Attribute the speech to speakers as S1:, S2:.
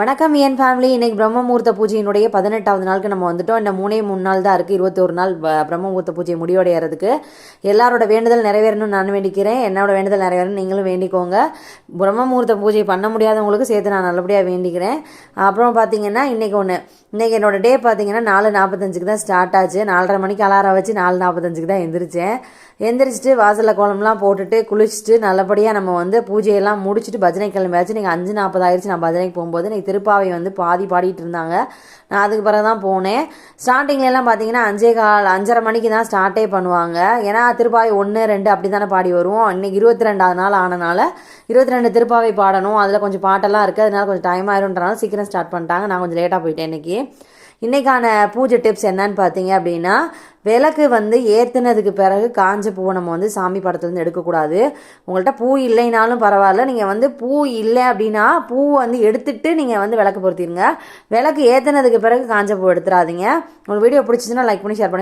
S1: வணக்கம் என் ஃபேமிலி இன்றைக்கி பிரம்மமூர்த்த பூஜையினுடைய பதினெட்டாவது நாளுக்கு நம்ம வந்துட்டோம். இந்த மூணே மூணு நாள் தான் இருக்குது இருபத்தொரு நாள் பிரம்மமூர்த்த பூஜை முடிவடைகிறதுக்கு எல்லாரோட வேண்டுதல் நிறைவேறணும்னு நான் வேண்டிக்கிறேன். என்னோட வேண்டுதல் நிறைவேறணும். நீங்களும் வேண்டிக்கோங்க. பிரம்மமூர்த்த பூஜை பண்ண முடியாதவங்களுக்கு சேர்த்து நான் நல்லபடியாக வேண்டிக்கிறேன். அப்புறம் பார்த்தீங்கன்னா இன்றைக்கி ஒன்று இன்றைக்கி என்னோட டே பார்த்தீங்கன்னா நாலு நாற்பத்தஞ்சுக்கு தான் ஸ்டார்ட் ஆச்சு. நாலரை மணிக்கு அலாரம் வச்சு நாலு நாற்பத்தஞ்சுக்கு தான் எந்திரிச்சேன். எந்திரிச்சிட்டு வாசலில் கோலம்லாம் போட்டுட்டு குளிச்சுட்டு நல்லபடியாக நம்ம வந்து பூஜையெல்லாம் முடிச்சுட்டு பஜனை கிளம்பியாச்சு நீங்கள் அஞ்சு நாற்பது ஆயிடுச்சு நான் பஜனைக்கு போகும்போது இன்னைக்கு திருப்பாவை வந்து பாதி பாடிட்டு இருந்தாங்க. நான் அதுக்கு பிறகு தான் போனேன். ஸ்டார்டிங்லலாம் பார்த்தீங்கன்னா அஞ்சே கால் அஞ்சரை மணிக்கு தான் ஸ்டார்ட்டே பண்ணுவாங்க. ஏன்னா திருப்பாவை ஒன்று ரெண்டு அப்படி தானே பாடி வருவோம். இன்னைக்கு இருபத்தி ரெண்டாவது நாள் ஆனனால இருபத்தி ரெண்டு திருப்பாவை பாடணும். அதில் கொஞ்சம் பாட்டெல்லாம் இருக்குது அதனால கொஞ்சம் டைம் ஆயிரும்ன்றனால சீக்கிரம் ஸ்டார்ட் பண்ணிட்டாங்க. நான் கொஞ்சம் லேட்டாக போயிட்டேன் இன்றைக்கி இன்றைக்கான பூஜை டிப்ஸ் என்னன்னு பார்த்தீங்க அப்படின்னா விளக்கு வந்து ஏற்றுனதுக்கு பிறகு காஞ்ச பூவை நம்ம வந்து சாமி படத்துலேருந்து எடுக்கக்கூடாது. உங்கள்கிட்ட பூ இல்லைனாலும் பரவாயில்ல. நீங்கள் வந்து பூ இல்லை அப்படின்னா பூ வந்து எடுத்துட்டு நீங்கள் வந்து விளக்கு பொருத்திடுங்க விளக்கு ஏற்றுனதுக்கு பிறகு காஞ்ச பூ எடுத்துடாதீங்க. உங்களுக்கு வீடியோ பிடிச்சிச்சுன்னா லைக் பண்ணி ஷேர் பண்ணி